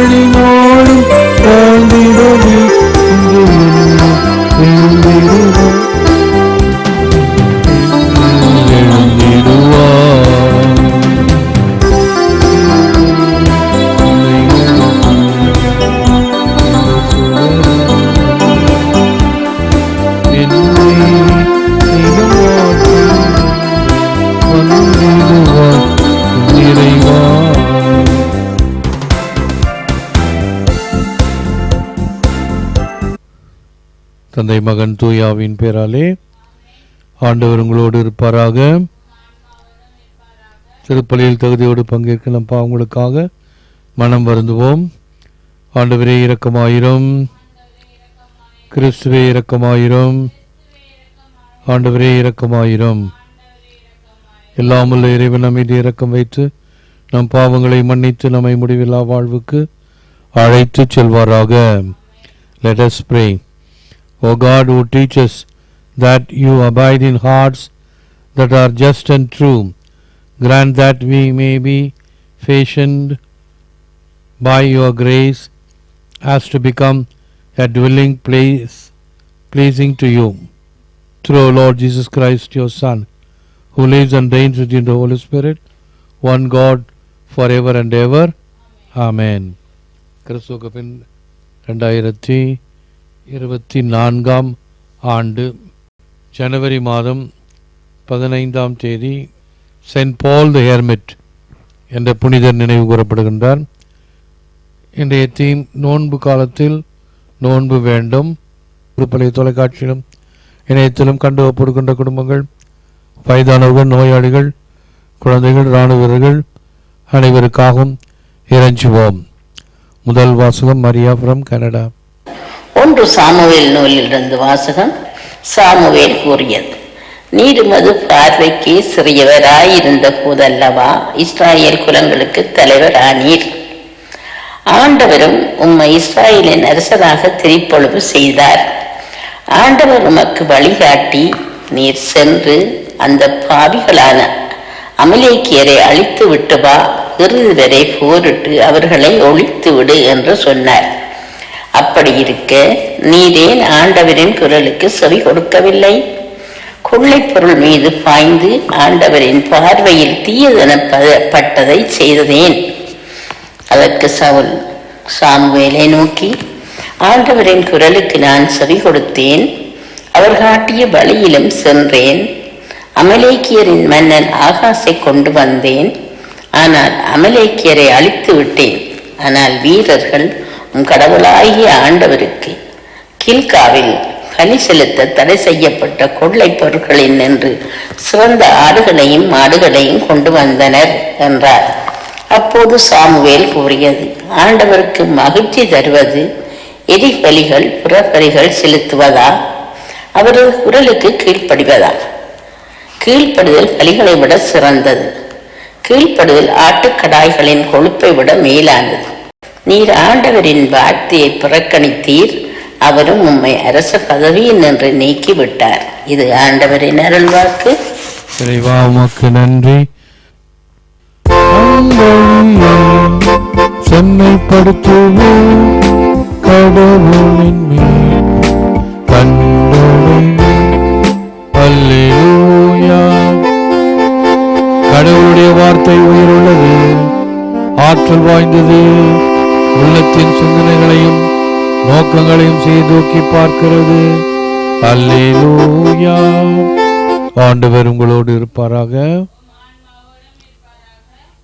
burning தந்தை மகன் தூயாவின் பேராலே ஆண்டவர் உங்களோடு இருப்பாராக. திருப்பலியில் தகுதியோடு பங்கேற்க நம் பாவங்களுக்காக மனம் வருந்துவோம். ஆண்டவரே இரக்கமாயிரும். கிறிஸ்துவே இரக்கமாயிரும். ஆண்டவரே இரக்கமாயிரும். எல்லாமுள்ள இறைவன் நம் மீது இரக்கம் வைத்து நம் பாவங்களை மன்னித்து நம்மை முடிவில்லா வாழ்வுக்கு அழைத்து செல்வாராக. Let us O God, who teaches that you abide in hearts that are just and true, grant that we may be fashioned by your grace as to become a dwelling place pleasing to you. Through Lord Jesus Christ, your Son, who lives and reigns with you in the Holy Spirit, one God, forever and ever. Amen. ക്രിസ്തുക്കപ്പിൻ രണ്ടായിരത്തി இருபத்தி நான்காம் ஆண்டு ஜனவரி மாதம் பதினைந்தாம் தேதி send பால் த ஹேர்மெட் என்ற புனிதர் நினைவு கூறப்படுகின்றார். இன்றைய தீம் நோன்பு காலத்தில் நோன்பு வேண்டும். பழைய தொலைக்காட்சியிலும் இணையத்திலும் கண்டு ஒப்படுகின்ற குடும்பங்கள் வயதானவர்கள் நோயாளிகள் குழந்தைகள் இராணுவ வீரர்கள் அனைவருக்காகவும் இறைஞ்சுவோம். முதல் வாசகம் மரியா ஃப்ரம் கனடா. ஒன்று சாமுவேல் நூலிலிருந்து வாசகம் சாமுவேல் கூறியது. நீருமது பார்வைக்கு சிறியவராயிருந்த போதல்லவா இஸ்ராயல் குலங்களுக்கு தலைவரானீர். ஆண்டவரும் உம்மை இஸ்ராயலின் அரசராக திரிப்பொழுது செய்தார். ஆண்டவர் உமக்கு வழிகாட்டி நீர் சென்று அந்த பாவிகளான அமலேக்கியரை அழித்து விட்டு வா இறுதி வரை போரிட்டு அவர்களை ஒழித்து விடு என்று சொன்னார். அப்படி இருக்க நீரேன் ஆண்டவரின் குரலுக்கு செவி கொடுக்கவில்லை. கொள்ளைப் பொருள் மீது பாய்ந்து ஆண்டவரின் பார்வையில் தீயதனப்பட்டதை செய்ததேன். அதற்கு சவுல் சாமுவேலை நோக்கி ஆண்டவரின் குரலுக்கு நான் செவி கொடுத்தேன். அவர் காட்டிய வழியிலும் சென்றேன். அமலேக்கியரின் மன்னன் ஆகாசை கொண்டு வந்தேன். ஆனால் அமலேக்கியரை அழித்து விட்டேன் ஆனால் வீரர்கள் உம் கடவுளாகிய ஆண்டவருக்கு கில்காவில் பலி செலுத்த தடை செய்யப்பட்ட கொள்ளைப் பொருட்களில் நின்று சிறந்த ஆடுகளையும் மாடுகளையும் கொண்டு வந்தனர் என்றார். அப்போது சாமுவேல் கூறியது ஆண்டவருக்கு மகிழ்ச்சி தருவது எரிபலிகள் புறப்பலிகள் செலுத்துவதா? அவரது குரலுக்கு கீழ்ப்படிவதா? கீழ்ப்படுதல் பலிகளை விட சிறந்தது. கீழ்ப்படுதல் ஆட்டுக்கடாய்களின் கொழுப்பை விட மேலானது. நீர் ஆண்டவரின் வார்த்தையை புறக்கணித்தீர் அவரும் உம்மை அரச பதவியில் நின்று நீக்கிவிட்டார். இது ஆண்டவரின் அருள்வாக்கு. இறைவா உமக்கு நன்றி. அன்பழியை கடவுளின் மேல் கண்களை கடவுளுடைய வார்த்தை உயிருள்ளது ஆற்றல் வாய்ந்தது. உள்ளத்தின் சிந்தனைகளையும் நோக்கங்களையும் செய்தூக்கி பார்க்கிறது. அல்லேலூயா. ஆண்டவர் உங்களோடு இருப்பாராக.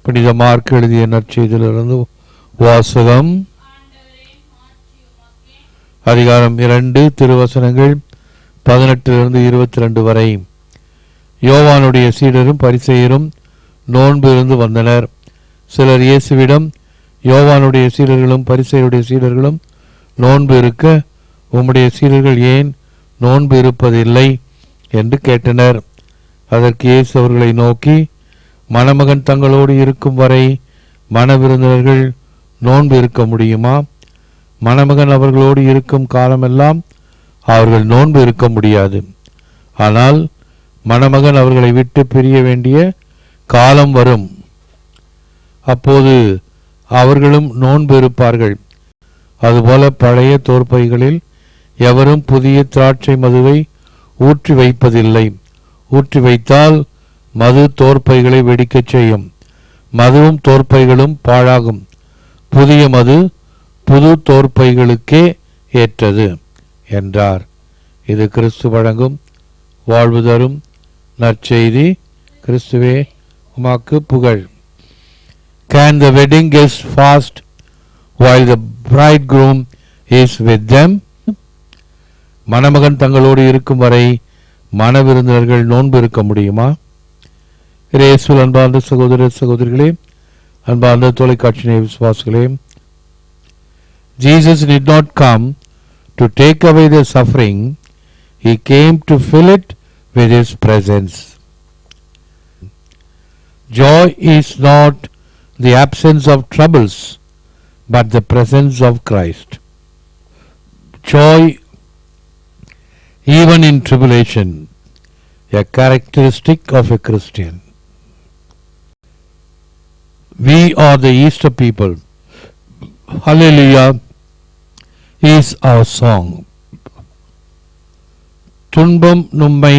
புனித மார்க் எழுதிய நற்செய்தியிலிருந்து வாசகம். அதிகாரம் இரண்டு திருவசனங்கள் பதினெட்டிலிருந்து இருபத்தி ரெண்டு வரை. யோவானுடைய சீடரும் பரிசெயரும் நோன்பு இருந்து வந்தனர். சிலர் இயேசுவிடம் யோவானுடைய சீடர்களும் பரிசையுடைய சீடர்களும் நோன்பு இருக்க உம்முடைய சீடர்கள் ஏன் நோன்பு இருப்பதில்லை? என்று கேட்டனர். அதற்கு இயேசு அவர்களை நோக்கி மணமகன் தங்களோடு இருக்கும் வரை மணவிருந்தினர்கள் நோன்பு இருக்க முடியுமா? மணமகன் அவர்களோடு இருக்கும் காலமெல்லாம் அவர்கள் நோன்பு இருக்க முடியாது. ஆனால் மணமகன் அவர்களை விட்டு பிரிய வேண்டிய காலம் வரும். அப்போது அவர்களும் நோன்பு இருப்பார்கள். அதுபோல பழைய தோற்பைகளில் எவரும் புதிய திராட்சை மதுவை ஊற்றி வைப்பதில்லை. ஊற்றி வைத்தால் மது தோற்பைகளை வெடிக்கச் செய்யும். மதுவும் தோற்பைகளும் பாழாகும். புதிய மது புது தோற்பைகளுக்கே ஏற்றது என்றார். இது கிறிஸ்து வழங்கும் வாழ்வு தரும் நற்செய்தி. கிறிஸ்துவே உமாக்கு புகழ். Can the wedding guest fast while the bridegroom is with them மணமகன் தங்களோடு இருக்கும் வரை மணவிருந்தினர்கள் நோன்பு இருக்க முடியுமா இயேசுவில் அன்பார்ந்த சகோதர சகோதரிகளே அன்பார்ந்த தொலைக்காட்சி நேய விசுவாசிகளே Jesus did not come to take away their suffering, he came to fill it with his presence. Joy is not the absence of troubles, but the presence of Christ. Joy, even in tribulation, a characteristic of a Christian. We are the Easter people. Hallelujah is our song. துன்பம் நம்மை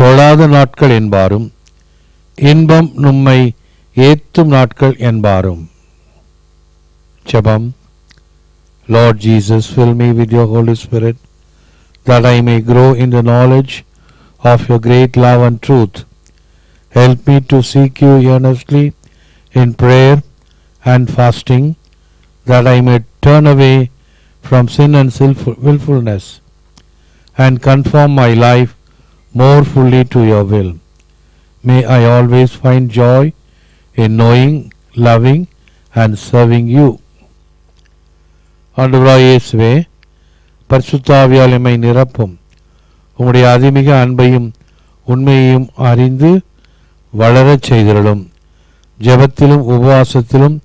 தொழாத நாட்கள் என்பாரும் இன்பம் நம்மை ஏத்தும் நாட்கள் என்பாரும் ஜெபம் Lord Jesus, fill me with your Holy Spirit, that I may grow in the knowledge of your great love and truth. Help me to seek you earnestly in prayer and fasting, that I may turn away from sin and sinful- willfulness and conform my life more fully to your will. May I always find joy in knowing, loving, and serving you. ஆண்டவராய் இயேசுவே பரிசுத்தாவியால் எம்மை நிரப்பும். உம்முடைய அதிமிக அன்பையும் உண்மையையும் அறிந்து வளரச் செய்திருளும். ஜெபத்திலும் உபவாசத்திலும்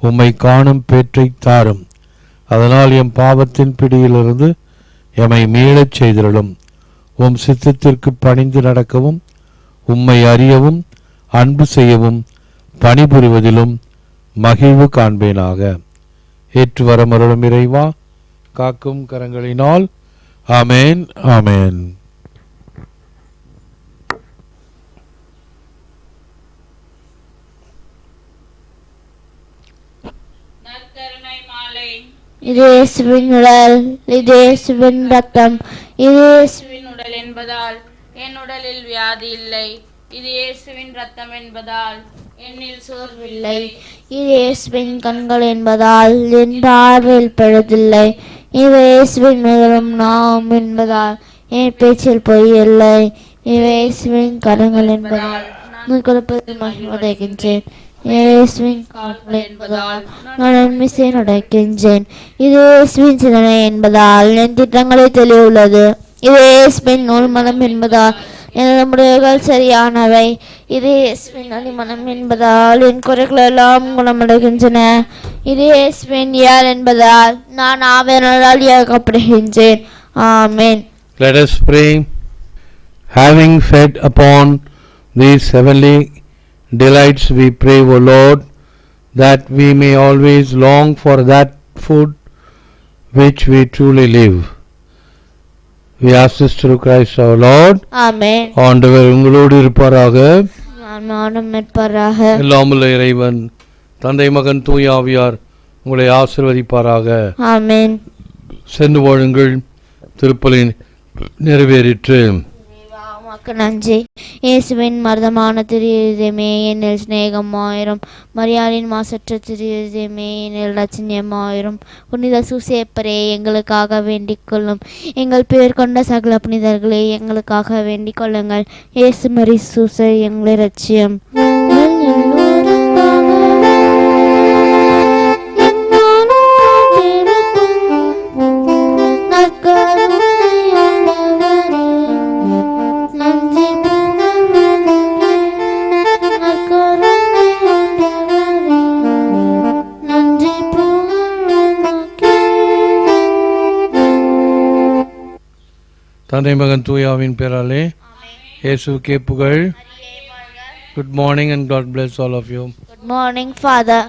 உம்மை காணும் பேற்றை தாரும். அதனால் எம் பாவத்தின் பிடியிலிருந்து எம்மை மீளச் செய்திருளும். உம் சித்தத்திற்கு பணிந்து நடக்கவும் உம்மை அறியவும் அன்பு செய்யவும் பணிபுரிவதிலும் மகிழ்வு காண்பேனாக. ஏற்று வரமருளும் இறைவா காக்கும் கரங்களினால். ஆமேன் ஆமேன். நற்கருணை மாலை இது இயேசுவின் உடல் இது இயேசுவின் ரத்தம் இது இயேசுவின் உடல் என்பதால் என் உடலில் வியாதி இல்லை. இது இயேசுவின் ரத்தம் என்பதால் என்னில் சோர்வில்லை. இது இயேசுவின் கண்கள் என்பதால் என் பார்வையில் பழுதில்லை. இவை இயேசுவின் முதலும் நாம் என்பதால் என் பேச்சில் பொய் இல்லை. இவை இயேசுவின் கரங்கள் என்பதால் நான் கொடுப்பதில் மகிழ்வடைகின்றேன் இயேசுவின் கால்கள் என்பதால் நான் நன்மிசை நடக்கின்றேன் இது இயேசுவின் சிந்தனை என்பதால் என் திட்டங்களை தெளிவுள்ளது. இது இயேசுவின் நூல் மனம் என்பதால் எனது முடிவுகள் சரியானவை இது இயேசுவின் அடிமனம் என்பதால் என் குறைகள் எல்லாம் குணமடைகின்றன இது இயேசுவின் யார் என்பதால் நான் ஆவேனால் இயக்கப்படுகின்றேன் ஆமென் Let us pray. Having fed upon these heavenly delights, we pray, O Lord, that we may always long for that food which we truly live. We ask this through Christ our Lord. ஆமென் ஆண்டவர் உங்களோடு இருப்பாராக. நான் நானும் எல்லாமுள்ள இறைவன் தந்தை மகன் தூய ஆவியார் உங்களை ஆசிர்வதிப்பாராக. ஆமென். சென்று வாழுங்கள் திருப்பலி நிறைவேறிற்று. உமக்கு நன்றி. இயேசுவின் மர்தமான திரு என்னில் சிநேகமாயிரும் மரியாளின் மாசற்ற திரு என்னில் ரச்சனியமாயிரும் புனித சூசேப்பரே எங்களுக்காக வேண்டிக் கொள்ளும் எங்கள் பேர் கொண்ட சகல புனிதர்களே எங்களுக்காக வேண்டிக் கொள்ளுங்கள் இயேசு மரி சூசை எங்களை ரட்சியம். தந்தை மகன் தூயாவின் பேராலே இயேசுக்கே புகழ். Good morning and God bless all of you good morning father